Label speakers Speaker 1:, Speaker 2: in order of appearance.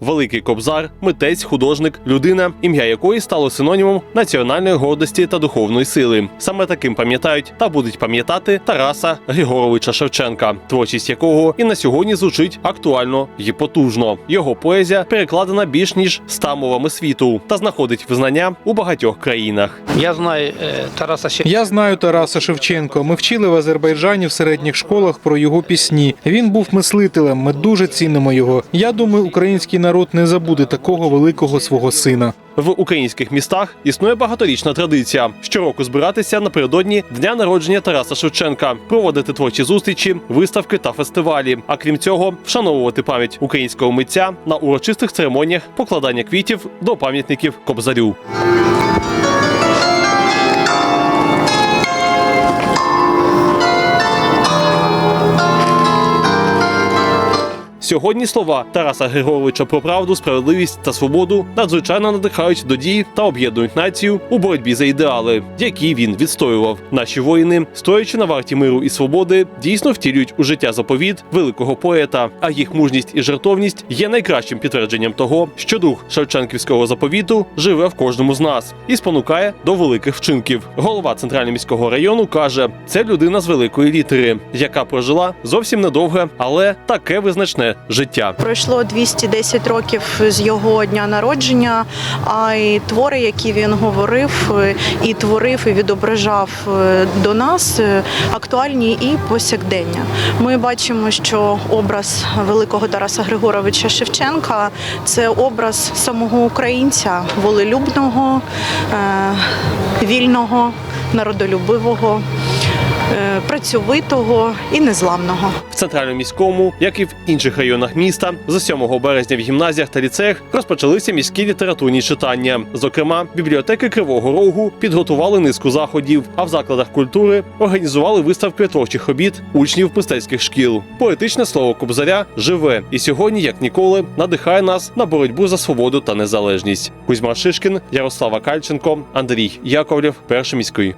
Speaker 1: великий кобзар, митець, художник, людина, ім'я якої стало синонімом національної гордості та духовної сили. Саме таким пам'ятають та будуть пам'ятати Тараса Григоровича Шевченка, творчість якого і на сьогодні звучить актуально і потужно. Його поезія перекладена більш ніж ста мовами світу та знаходить визнання у багатьох країнах.
Speaker 2: Я знаю е, Тараса Шевченка.
Speaker 3: Я знаю Тараса Шевченко. Ми вчили в Азербайджані в середніх школах про його пісні. Він був мислителем. Ми дуже цінимо його. Я думаю, український народ не забуде такого великого свого сина.
Speaker 1: В українських містах існує багаторічна традиція щороку збиратися напередодні дня народження Тараса Шевченка, проводити творчі зустрічі, виставки та фестивалі. А крім цього, вшановувати пам'ять українського митця на урочистих церемоніях покладання квітів до пам'ятників Кобзарю. Сьогодні слова Тараса Григоровича про правду, справедливість та свободу надзвичайно надихають до дій та об'єднують націю у боротьбі за ідеали, які він відстоював. Наші воїни, стоячи на варті миру і свободи, дійсно втілюють у життя заповіт великого поета. А їх мужність і жертовність є найкращим підтвердженням того, що дух Шевченківського заповіту живе в кожному з нас і спонукає до великих вчинків. Голова центрального міського району каже: це людина з великої літери, яка прожила зовсім недовге, але таке визначне життя.
Speaker 4: Пройшло 210 років з його дня народження, а й твори, які він говорив, і творив, і відображав е, до нас, е, актуальні і повсякдення. Ми бачимо, що образ великого Тараса Григоровича Шевченка це образ самого українця, волелюбного, е, вільного, народолюбивого, працьовитого і незламного.
Speaker 1: В центральному міському, як і в інших районах міста, з 7 березня в гімназіях та ліцеях розпочалися міські літературні читання. Зокрема, бібліотеки Кривого Рогу підготували низку заходів, а в закладах культури організували виставки творчих робіт учнів мистецьких шкіл. Поетичне слово Кобзаря живе і сьогодні, як ніколи, надихає нас на боротьбу за свободу та незалежність. Кузьма Шишкін, Ярослава Кальченко, Андрій Яковлєв, перший міський.